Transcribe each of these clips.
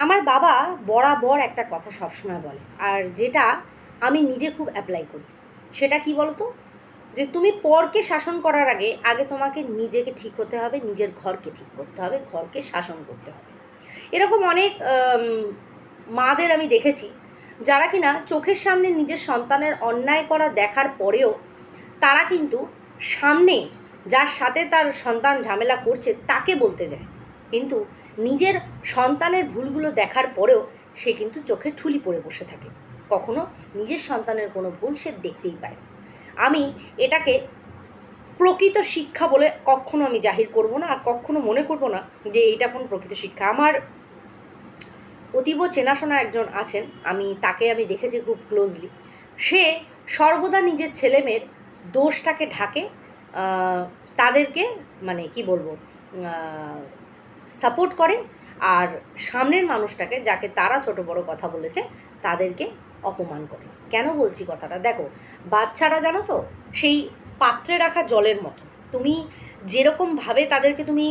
আমার বাবা বরাবর একটা কথা সবসময় বলে, আর যেটা আমি নিজে খুব অ্যাপ্লাই করি। সেটা কি বলতো? যে তুমি পরকে শাসন করার আগে আগে তোমাকে নিজেকে ঠিক হতে হবে, নিজের ঘরকে ঠিক করতে হবে, ঘরকে শাসন করতে হবে। এরকম অনেক মাদের আমি দেখেছি, যারা কিনা চোখের সামনে নিজের সন্তানের অন্যায় করা দেখার পরেও, তারা কিন্তু সামনে যার সাথে তার সন্তান ঝামেলা করছে, তাকে বলতে যায়। কিন্তু নিজের সন্তানের ভুলগুলো দেখার পরেও সে কিন্তু চোখে ঠুলি পড়ে বসে থাকে। কখনো নিজের সন্তানের কোনো ভুল সে দেখতেই পায়। আমি এটাকে প্রকৃত শিক্ষা বলে কখনো আমি জাহির করব না আর কখনো মনে করব না যে এইটা কোন প্রকৃত শিক্ষা। আমার অতীব চেনাশোনা একজন আছেন, আমি তাকে আমি দেখেছি খুব ক্লোজলি সে সর্বদা নিজের ছেলেমেয়ের দোষটাকে ঢাকে তাদেরকে মানে কি বলব সাপোর্ট করে আর সামনের মানুষটাকে যাকে তারা ছোট বড় কথা বলেছে, তাদেরকে অপমান করে। কেন বলছি কথাটা? দেখো, বাচ্চারা জানো তো, সেই পাত্রে রাখা জলের মতো। তুমি যেরকমভাবে তাদেরকে তুমি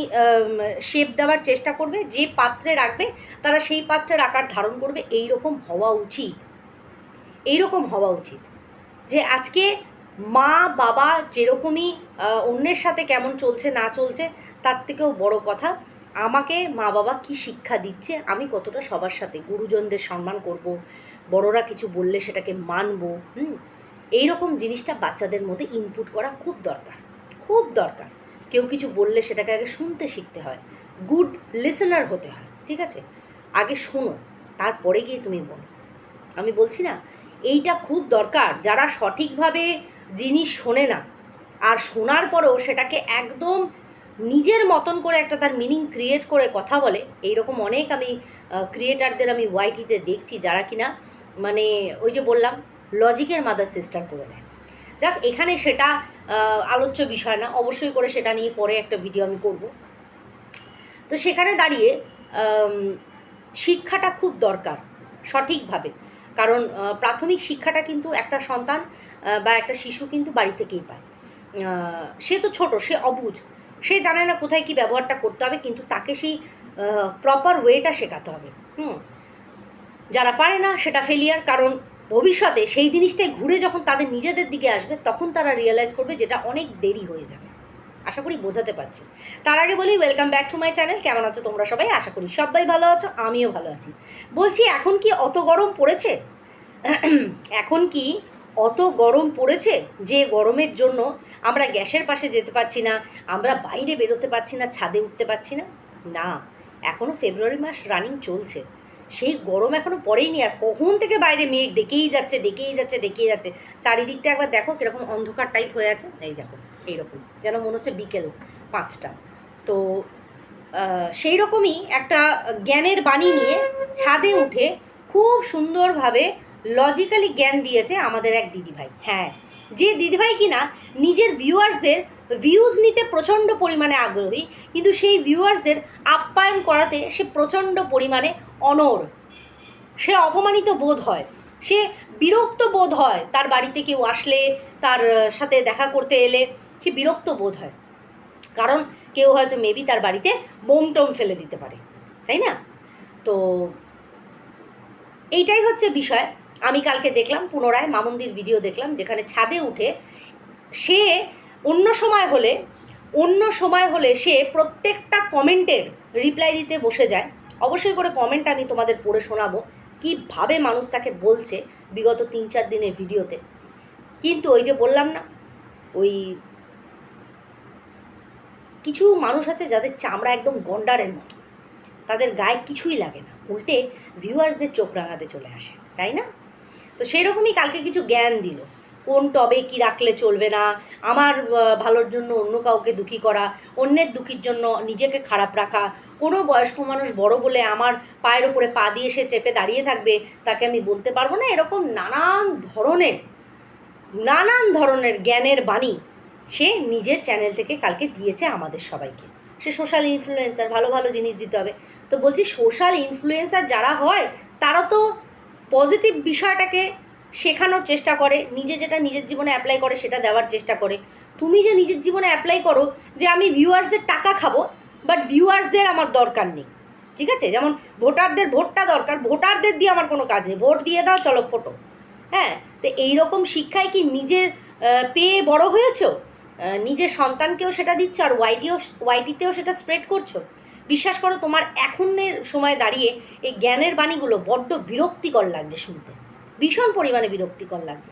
শেপ দেওয়ার চেষ্টা করবে, যে পাত্রে রাখবে, তারা সেই পাত্রের আকার ধারণ করবে এই রকম হওয়া উচিত। এই রকম হওয়া উচিত। যে আজকে মা, বাবা যেরকমই অন্যের সাথে কেমন চলছে, না চলছে, তার থেকেও বড় কথা আমাকে মা বাবা কি শিক্ষা দিচ্ছে? আমি কতটা সবার সাথে গুরুজনদের সম্মান করব? বড়রা কিছু বললে সেটাকে মানবো, হুম? এইরকম জিনিসটা বাচ্চাদের মধ্যে ইনপুট করা খুব দরকার খুব দরকার। কেউ কিছু বললে সেটাকে আগে শুনতে শিখতে হয় গুড লিসেনার হতে হয়, ঠিক আছে? আগে শোনো, তারপরে গিয়ে তুমি বলো। আমি বলছি না, এইটা খুব দরকার, যারা সঠিকভাবে জিনিস শোনে না, আর শোনার পরেও সেটাকে একদম নিজের মতন করে একটা তার মিনিং ক্রিয়েট করে কথা বলে। এইরকম অনেক আমি ক্রিয়েটারদের আমি ওয়াইটিতে দেখছি যারা কিনা মানে ওই যে বললাম লজিকের মাদার সিস্টার করে নেয়। যাক, এখানে সেটা আলোচ্য বিষয় না, অবশ্যই করে সেটা নিয়ে পরে একটা ভিডিও আমি করব। তো সেখানে দাঁড়িয়ে শিক্ষাটা খুব দরকার, সঠিকভাবে। কারণ প্রাথমিক শিক্ষাটা কিন্তু একটা সন্তান বা একটা শিশু কিন্তু বাড়ি থেকেই পায়। সে তো ছোট, সে অবুঝ সে জানে না কোথায় কি ব্যবহারটা করতে হবে, কিন্তু তাকে সেই প্রপার ওয়েটা শেখাতে হবে। হুম? যারা পারে না, সেটা ফেলিয়ার কারণ ভবিষ্যতে সেই জিনিসটাই ঘুরে যখন তাদের নিজেদের দিকে আসবে, তখন তারা রিয়েলাইজ করবে যেটা অনেক দেরি হয়ে যাবে। আশা করি বোঝাতে পারছি। তার আগে বলি welcome back to my channel কেমন আছো তোমরা সবাই? আশা করি সবাই ভালো আছো, আমিও ভালো আছি। বলছি, এখন কি অত গরম পড়েছে? এখন কি অত গরম পড়েছে যে গরমের জন্য আমরা গ্যাসের পাশে যেতে পারছি না, আমরা বাইরে বেরোতে পারছি না, ছাদে উঠতে পারছি না। না এখনও ফেব্রুয়ারি মাস রানিং চলছে। সেই গরম এখনও পড়েইনি আর কখন থেকে বাইরে মেঘ? ডেকেই যাচ্ছে ডেকেই যাচ্ছে ডেকেই যাচ্ছে। চারিদিকটা একবার দেখো কীরকম অন্ধকার টাইপ হয়ে আছে। এই দেখো, এইরকম। যেন মনে হচ্ছে বিকেল পাঁচটা। তো সেই রকমই একটা জ্ঞানের বাণী নিয়ে ছাদে উঠে খুব সুন্দরভাবে লজিক্যালি জ্ঞান দিয়েছে আমাদের এক দিদিভাই। হ্যাঁ যে দিদিভাই কিনা নিজের ভিউয়ার্সদের ভিউজ নিতে প্রচণ্ড পরিমাণে আগ্রহী, কিন্তু সেই ভিউয়ার্সদের আপ্যায়ন করাতে সে প্রচণ্ড পরিমাণে অনর সে অপমানিত বোধ হয়, সে বিরক্ত বোধ হয় তার বাড়িতে কেউ আসলে, তার সাথে দেখা করতে এলে, সে বিরক্ত বোধ হয়। কারণ কেউ হয়তো মেবি তার বাড়িতে বোম টোম ফেলে দিতে পারে, তাই না? তো, এইটাই হচ্ছে বিষয়। আমি কালকে দেখলাম, পুনরায় মামন্দির ভিডিও দেখলাম, যেখানে ছাদে উঠে সে অন্য সময় হলে, অন্য সময় হলে সে প্রত্যেকটা কমেন্টের রিপ্লাই দিতে বসে যায়। অবশ্যই করে কমেন্ট আমি তোমাদের পড়ে শোনাবো, কীভাবে মানুষ তাকে বলছে বিগত তিন চার দিনের ভিডিওতে কিন্তু ওই যে বললাম না, ওই কিছু মানুষ আছে যাদের চামড়া একদম গন্ডারের মতো। তাদের গায়ে কিছুই লাগে না, উল্টে ভিউয়ার্সদের চোখ রাঙাতে চলে আসে, তাই না? তো সেই রকমই কালকে কিছু জ্ঞান দিল। কোন টবে কি রাখলে চলবে না, আমার ভালোর জন্য অন্য কাউকে দুঃখী করা, অন্যের দুঃখীর জন্য নিজেকে খারাপ রাখা, কোনো বয়স্ক মানুষ বড় বলে আমার পায়ের ওপরে পা দিয়ে সে চেপে দাঁড়িয়ে থাকবে, তাকে আমি বলতে পারব না? এরকম নানান ধরনের নানান ধরনের জ্ঞানের বাণী সে নিজের চ্যানেল থেকে কালকে দিয়েছে আমাদের সবাইকে। সে সোশ্যাল ইনফ্লুয়েন্সার ভালো ভালো জিনিস দিতে হবে। তো বলছি সোশ্যাল ইনফ্লুয়েন্সার যারা হয়, তারা তো পজিটিভ বিষয়টাকে শেখানোর চেষ্টা করে, নিজে যেটা নিজের জীবনে অ্যাপ্লাই করে সেটা দেওয়ার চেষ্টা করে। তুমি যে নিজের জীবনে অ্যাপ্লাই করো যে আমি ভিউয়ার্সদের টাকা খাব বাট ভিউয়ার্সদের আমার দরকার নেই। ঠিক আছে? যেমন ভোটারদের ভোটটা দরকার, ভোটারদের দিয়ে আমার কোনো কাজ নেই। ভোট দিয়ে দাও, চলো ফটো হ্যাঁ? তো এইরকম শিক্ষায় কি নিজের পেয়ে বড় হয়েছো? নিজের সন্তানকেও সেটা দিচ্ছ আর ওয়াইটিও ওয়াইটিতেও সেটা স্প্রেড করছ? বিশ্বাস করো, তোমার এখনের সময় দাঁড়িয়ে এই জ্ঞানের বাণীগুলো বড্ড বিরক্তিকর লাগছে শুনতে। ভীষণ পরিমাণে বিরক্তিকর লাগছে।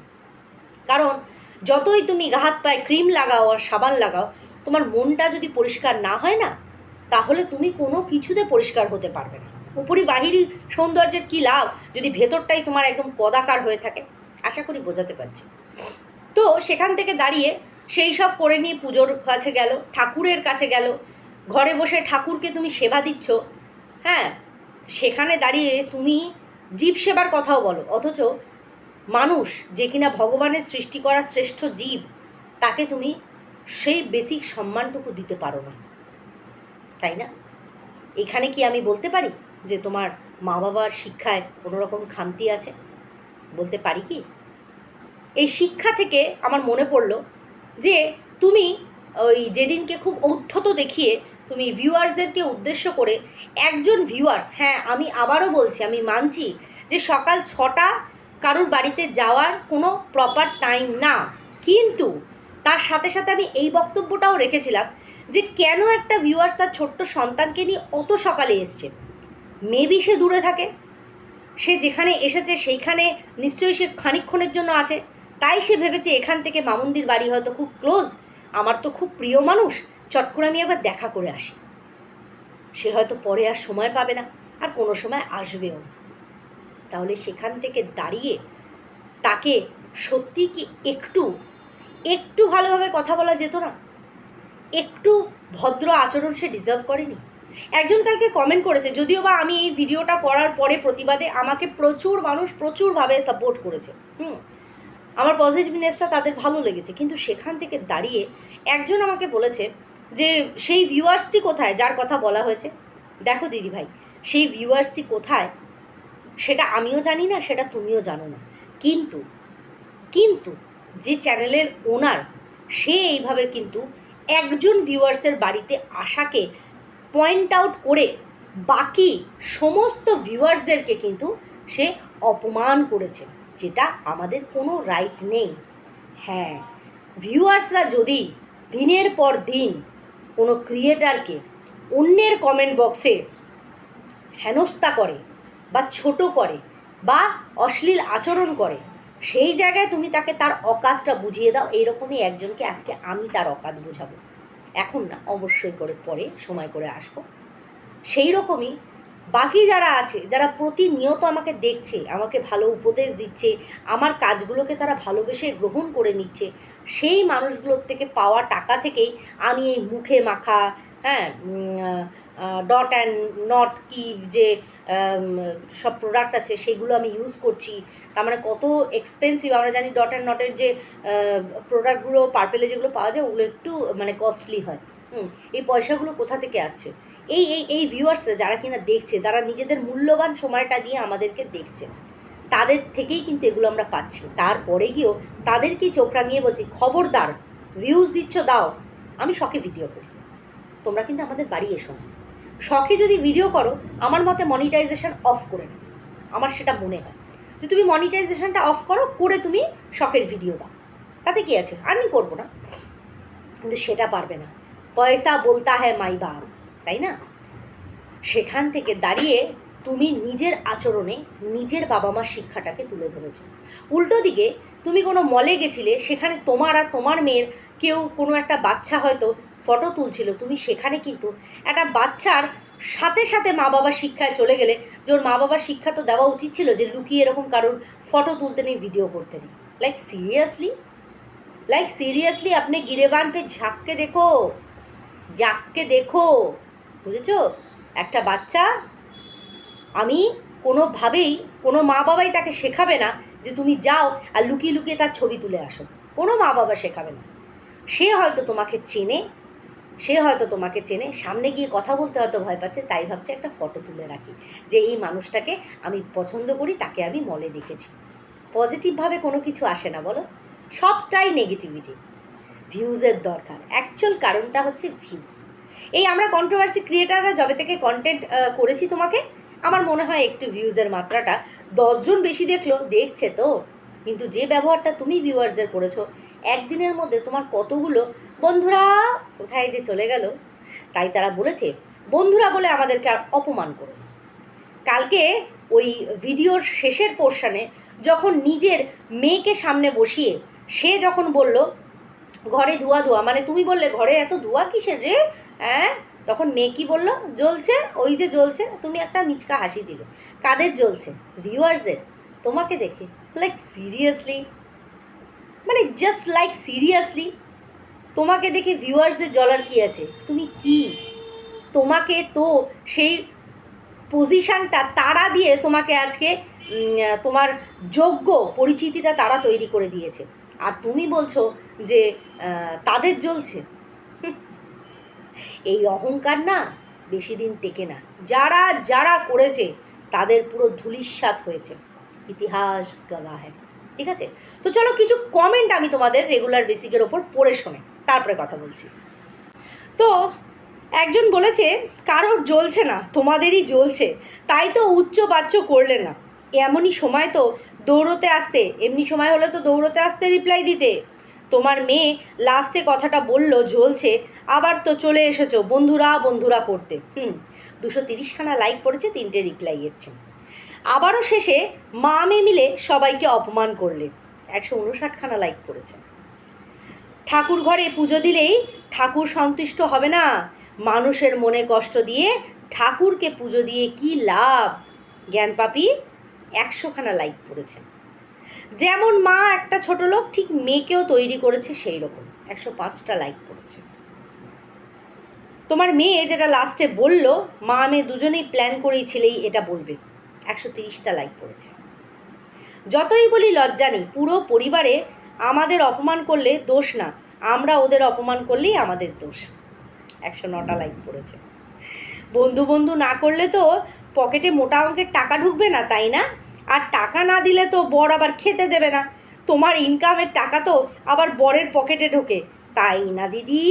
কারণ, যতই তুমি গাহাত পায়ে ক্রিম লাগাও আর সাবান লাগাও, তোমার মনটা যদি পরিষ্কার না হয় না, তাহলে তুমি কোনো কিছুতে পরিষ্কার হতে পারবে না। উপরি বাহিরি সৌন্দর্যের কী লাভ? যদি ভেতরটাই তোমার একদম কদাকার হয়ে থাকে, আশা করি বোঝাতে পারছি। তো সেখান থেকে দাঁড়িয়ে সেই সব করে নিয়ে পুজোর কাছে গেল, ঠাকুরের কাছে গেল ঘরে বসে ঠাকুরকে তুমি সেবা দিচ্ছ হ্যাঁ সেখানে দাঁড়িয়ে তুমি জীব সেবার কথাও বলো। অথচ মানুষ যে কিনা ভগবানের সৃষ্টি করা শ্রেষ্ঠ জীব, তাকে তুমি সেই বেসিক সম্মানটুকু দিতে পারো না। তাই না? এখানে কি আমি বলতে পারি যে তোমার মা বাবার শিক্ষায় কোনো রকম খামতি আছে? বলতে পারি কি? এই শিক্ষা থেকে আমার মনে পড়ল যে তুমি ওই যেদিনকে খুব ঔদ্ধত দেখিয়ে তুমি ভিউয়ার্সদেরকে উদ্দেশ্য করে একজন ভিউয়ার্স হ্যাঁ আমি আবারও বলছি, আমি মানছি যে সকাল ছটা কারুর বাড়িতে যাওয়ার কোনো প্রপার টাইম না। কিন্তু তার সাথে সাথে আমি এই বক্তব্যটাও রেখেছিলাম যে কেন একটা ভিউয়ার্স তার ছোট্ট সন্তানকে নিয়ে অত সকালে এসছে। মেবি সে দূরে থাকে, সে যেখানে এসেছে সেইখানে নিশ্চয়ই সে খানিকক্ষণের জন্য আছে। তাই সে ভেবেছে এখান থেকে মামুন্দির বাড়ি হয়তো খুব ক্লোজ আমার তো খুব প্রিয় মানুষ চট করে আমি একবার দেখা করে আসি। সে হয়তো পরে আর সময় পাবে না, আর কোনো সময় আসবেও না। তাহলে সেখান থেকে দাঁড়িয়ে তাকে সত্যি কি একটু একটু ভালোভাবে কথা বলা যেত না? একটু ভদ্র আচরণ সে ডিজার্ভ করেনি? একজন কালকে কমেন্ট করেছে, যদিও বা আমি এই ভিডিওটা করার পরে প্রতিবাদে আমাকে প্রচুর মানুষ প্রচুরভাবে সাপোর্ট করেছে। হুম, আমার পজিটিভনেসটা তাদের ভালো লেগেছে। কিন্তু সেখান থেকে দাঁড়িয়ে একজন আমাকে বলেছে যে সেই ভিউয়ার্সটি কোথায়? যার কথা বলা হয়েছে। দেখো দিদি ভাই, সেই ভিউয়ার্সটি কোথায়? সেটা আমিও জানি না, সেটা তুমিও জানো না। কিন্তু কিন্তু যে চ্যানেলের ওনার সে এইভাবে কিন্তু একজন ভিউয়ার্সের বাড়িতে আসাকে পয়েন্ট আউট করে বাকি সমস্ত ভিউয়ার্সদেরকে কিন্তু সে অপমান করেছে, যেটা আমাদের কোনো রাইট নেই। হ্যাঁ ভিউয়ার্সরা যদি দিনের পর দিন কোনো ক্রিয়েটারকে অন্যের কমেন্ট বক্সে হেনস্থা করে বা ছোট করে বা অশ্লীল আচরণ করে, সেই জায়গায় তুমি তাকে তার অকাতটা বুঝিয়ে দাও। এইরকমই একজনকে আজকে আমি তার অকাত বুঝাবো। এখন না, অবশ্যই করে পরে সময় করে আসব। সেই রকমই বাকি যারা আছে, যারা প্রতিনিয়ত আমাকে দেখছে, আমাকে ভালো উপদেশ দিচ্ছে, আমার কাজগুলোকে তারা ভালোবেসে গ্রহণ করে নিচ্ছে সেই মানুষগুলোর থেকে পাওয়া টাকা থেকেই আমি এই মুখে মাখা হ্যাঁ ডট অ্যান্ড নট কি যে সব প্রোডাক্ট আছে সেগুলো আমি ইউজ করছি। তার মানে কত এক্সপেন্সিভ আমরা জানি ডট অ্যান্ড নটের যে প্রোডাক্টগুলো পার্পেলে যেগুলো পাওয়া যায়, ওগুলো একটু মানে কস্টলি হয়। হুম, এই পয়সাগুলো কোথা থেকে আসছে? এই এই এই ভিউয়ার্সরা যারা কিনা দেখছে, তারা নিজেদের মূল্যবান সময়টা দিয়ে আমাদেরকে দেখছে। তাদের থেকেই কিন্তু এগুলো আমরা পাচ্ছি। তারপরে গিয়েও তাদেরকেই চোখ রাঙিয়ে বলছি, খবরদার ভিউজ দিচ্ছ, দাও। আমি শখে ভিডিও করি। তোমরা কিন্তু আমাদের বাড়ি এসো। না শখে যদি ভিডিও করো, আমার মতে মনিটাইজেশন অফ করে নাও। আমার সেটা মনে হয়। যে তুমি মনিটাইজেশনটা অফ করো, করে তুমি শখের ভিডিও দাও। তাতে কী আছে? আমি করব না। কিন্তু সেটা পারবে না। পয়সা বলতা হ্যাঁ মাই বাপ, তাই না? সেখান থেকে দাঁড়িয়ে তুমি নিজের আচরণে নিজের বাবা মার শিক্ষাটাকে তুলে ধরেছ। উল্টো দিকে, তুমি কোনো মলে গেছিলে, সেখানে তোমার আর তোমার মেয়ের কেউ কোনো একটা বাচ্চা হয়তো ফটো তুলছিল, তুমি সেখানে কিন্তু একটা বাচ্চার সাথে সাথে মা বাবার শিক্ষায় চলে গেলে যে ওর মা বাবার শিক্ষা তো দেওয়া উচিত ছিল যে লুকিয়ে এরকম কারোর ফটো তুলতে নেই ভিডিও করতে নেই। লাইক সিরিয়াসলি লাইক সিরিয়াসলি আপনি গিরেবান পে ঝাঁককে দেখো জাককে দেখো, বুঝেছ? একটা বাচ্চা আমি কোনোভাবেই কোনো মা বাবাই তাকে শেখাবে না যে তুমি যাও আর লুকিয়ে লুকিয়ে তার ছবি তুলে আসো। কোনো মা বাবা শেখাবে না। সে হয়তো তোমাকে চেনে, সে হয়তো তোমাকে চেনে, সামনে গিয়ে কথা বলতে হয়তো ভয় পাচ্ছে, তাই ভাবছে একটা ফটো তুলে রাখি যে এই মানুষটাকে আমি পছন্দ করি, তাকে আমি মলে দেখেছি। পজিটিভভাবে কোনো কিছু আসে না, বলো? সবটাই নেগেটিভিটি। ভিউজের দরকার। অ্যাকচুয়াল কারণটা হচ্ছে ভিউজ। এই আমরা কন্ট্রোভার্সি ক্রিয়েটাররা যবে থেকে কন্টেন্ট করেছি তোমাকে আমার মনে হয় একটু ভিউজের মাত্রাটা দশজন বেশি দেখল, দেখছে তো। কিন্তু যে ব্যবহারটা তুমি ভিউয়ার্সদের করেছ, একদিনের মধ্যে তোমার কতগুলো বন্ধুরা কোথায় যে চলে গেল? তাই তারা বলেছে, বন্ধুরা বলে আমাদেরকে আর অপমান করো কালকে ওই ভিডিওর শেষের পোর্শনে যখন নিজের মেয়েকে সামনে বসিয়ে সে যখন বলল, ঘরে ধোয়া ধোয়া মানে তুমি বললে, ঘরে এত ধোয়া কিসের রে? হ্যাঁ? তখন মেয়ে কি বলল? জ্বলছে, ওই যে জ্বলছে, তুমি একটা মিচকা হাসি দিলে। কাদের জ্বলছে? ভিউয়ার্সের তোমাকে দেখে। লাইক সিরিয়াসলি মানে জাস্ট লাইক সিরিয়াসলি তোমাকে দেখে ভিউয়ার্সদের জ্বলার কি আছে? তুমি কি? তোমাকে তো সেই পজিশানটা তারা দিয়ে তোমাকে আজকে তোমার যোগ্য পরিচিতিটা তারা তৈরি করে দিয়েছে। আর তুমি বলছো যে তাদের জ্বলছে। এই অহংকার না বেশি দিন টেকে না। যারা যারা করেছে, তাদের পুরো ধুলিস্বাত হয়েছে। ইতিহাস গাওয়া হ্যাঁ ঠিক আছে? তো চলো কিছু কমেন্ট আমি তোমাদের রেগুলার বেসিকের ওপর পড়ে শোনে তারপরে কথা বলছি। তো একজন বলেছে, কারোর জ্বলছে না, তোমাদেরই জ্বলছে, তাই তো উচ্চ বাচ্চ করলে না। এমনই সময় তো দৌড়তে আসতে, এমনি সময় হলে তো দৌড়তে আসতে রিপ্লাই দিতে। তোমার মেয়ে লাস্টে কথাটা বলল জ্বলছে আবার তো চলে এসেছ বন্ধুরা বন্ধুরা করতে। হুম, দুশো তিরিশখানা লাইক পড়েছে, তিনটে রিপ্লাই এসছে। আবারও শেষে মা মেয়ে মিলে সবাইকে অপমান করলে। একশো উনষাটখানা লাইক পড়েছে। ঠাকুর ঘরে পুজো দিলেই ঠাকুর সন্তুষ্ট হবে না। মানুষের মনে কষ্ট দিয়ে ঠাকুরকে পুজো দিয়ে কি লাভ? জ্ঞান পাপি একশোখানা লাইক পড়েছে। যেমন মা একটা ছোট লোক, ঠিক মেয়েকেও তৈরি করেছে সেই রকম। একশো পাঁচটা লাইক পড়েছে তোমার মেয়ে যেটা লাস্টে বলল, মা মেয়ে দুজনেই প্ল্যান করেই ছেলেই এটা বলবে। একশো তিরিশটা লাইক পড়েছে যতই বলি লজ্জা নেই, পুরো পরিবারে আমাদের অপমান করলে দোষ না। আমরা ওদের অপমান করলেই আমাদের দোষ। একশো নটা লাইক পড়েছে বন্ধু বন্ধু না করলে তো পকেটে মোটা অঙ্কের টাকা ঢুকবে না, তাই না? আর টাকা না দিলে তো বর আবার খেতে দেবে না। তোমার ইনকামের টাকা তো আবার বরের পকেটে ঢোকে। তাই না, দিদি?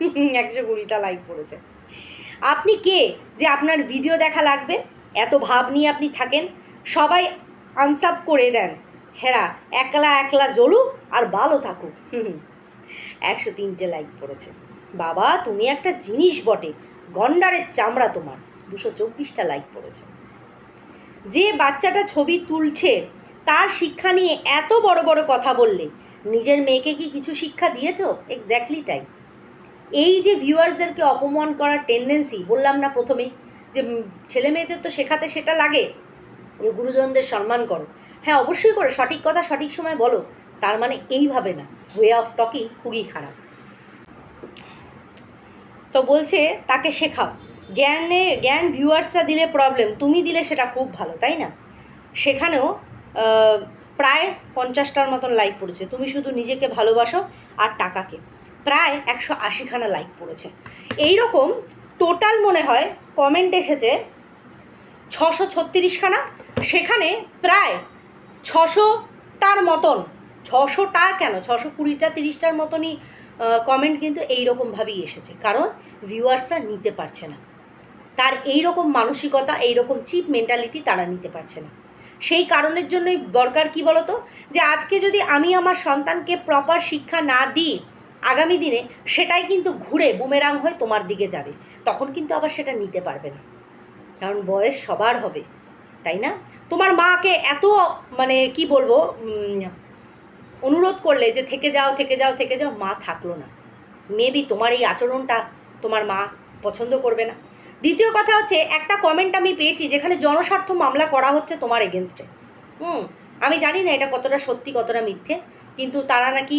একশো কুড়িটা লাইক পড়েছে আপনি কে যে আপনার ভিডিও দেখা লাগবে? এত ভাব নিয়ে আপনি থাকেন। সবাই আনসাপ করে দেন। হেরা, একলা একলা জ্বলুক আর ভালো থাকুক। হুম একশো তিনটে লাইক পড়েছে বাবা, তুমি একটা জিনিস বটে। গন্ডারের চামড়া তোমার। দুশো চব্বিশটা লাইক পড়েছে যে বাচ্চাটা ছবি তুলছে, তার শিক্ষা নিয়ে এত বড় বড় কথা বললে, নিজের মেয়েকে কি কিছু শিক্ষা দিয়েছ? এক্স্যাক্টলি তাই। এই যে ভিউয়ার্সদেরকে অপমান করার টেন্ডেন্সি বললাম না প্রথমেই, যে ছেলে মেয়েদের তো শেখাতে সেটা লাগে। যে গুরুজনদের সম্মান করো। হ্যাঁ অবশ্যই করে, সঠিক কথা সঠিক সময় বলো। তার মানে এইভাবে না ওয়ে অফ টকিং খুবই খারাপ। তো বলছে, তাকে শেখাও। জ্ঞানে, জ্ঞান ভিউয়ার্সরা দিলে প্রবলেম তুমি দিলে সেটা খুব ভালো, তাই না? সেখানেও প্রায় পঞ্চাশটার মতন লাইক পড়েছে। তুমি শুধু নিজেকে ভালোবাসো আর টাকাকে। প্রায় একশো আশিখানা লাইক পড়েছে। এই রকম টোটাল মনে হয় কমেন্ট এসেছে ছশো ছত্রিশখানা। সেখানে প্রায় ছশোটার মতন, ছশোটা কেন? ছশো কুড়িটা, তিরিশটার মতনই কমেন্ট কিন্তু এই রকমভাবেই এসেছে। কারণ ভিউয়ার্সরা নিতে পারছে না। তার এই রকম মানসিকতা এই রকম চিপ মেন্টালিটি তারা নিতে পারছে না। সেই কারণের জন্যই দরকার কি বলতো? যে আজকে যদি আমি আমার সন্তানকে প্রপার শিক্ষা না দিই আগামী দিনে, সেটাই কিন্তু ঘুরে বুমেরাং হয়ে তোমার দিকে যাবে। তখন কিন্তু আবার সেটা নিতে পারবে না। কারণ বয়স সবার হবে, তাই না? তোমার মাকে এত মানে কি বলব অনুরোধ করলে যে থেকে যাও থেকে যাও থেকে যাও, মা থাকল না। মেবি তোমার এই আচরণটা তোমার মা পছন্দ করবে না। দ্বিতীয় কথা হচ্ছে, একটা কমেন্ট আমি পেয়েছি যেখানে জনস্বার্থ মামলা করা হচ্ছে তোমার এগেনস্টে হুম, আমি জানি না এটা কতটা সত্যি, কতটা মিথ্যে, কিন্তু তারা নাকি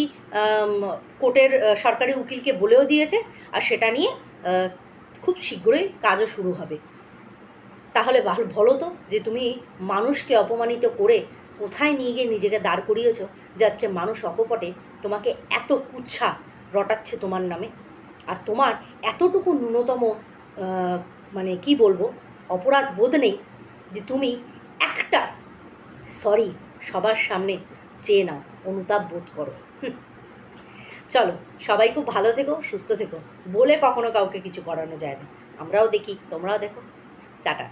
কোর্টের সরকারি উকিলকে বলেও দিয়েছে, আর সেটা নিয়ে খুব শীঘ্রই কাজও শুরু হবে। তাহলে বলো তো যে তুমি মানুষকে অপমানিত করে কোথায় নিয়ে গিয়ে নিজেকে দাঁড় করিয়েছো, যে আজকে মানুষ অকপটে তোমাকে এত কুচ্ছা রটাচ্ছে তোমার নামে? আর তোমার এতটুকু ন্যূনতম মানে কি বলব, অপরাধ বোধ নেই যে তুমি একটা সরি সবার সামনে চেয়ে নাও, অনুতাপ বোধ করো। চলো, সবাই খুব ভালো থেকো, সুস্থ থেকো। বলে কখনো কাউকে কিছু করানো যায় না। আমরাও দেখি, তোমরাও দেখো। টাটা।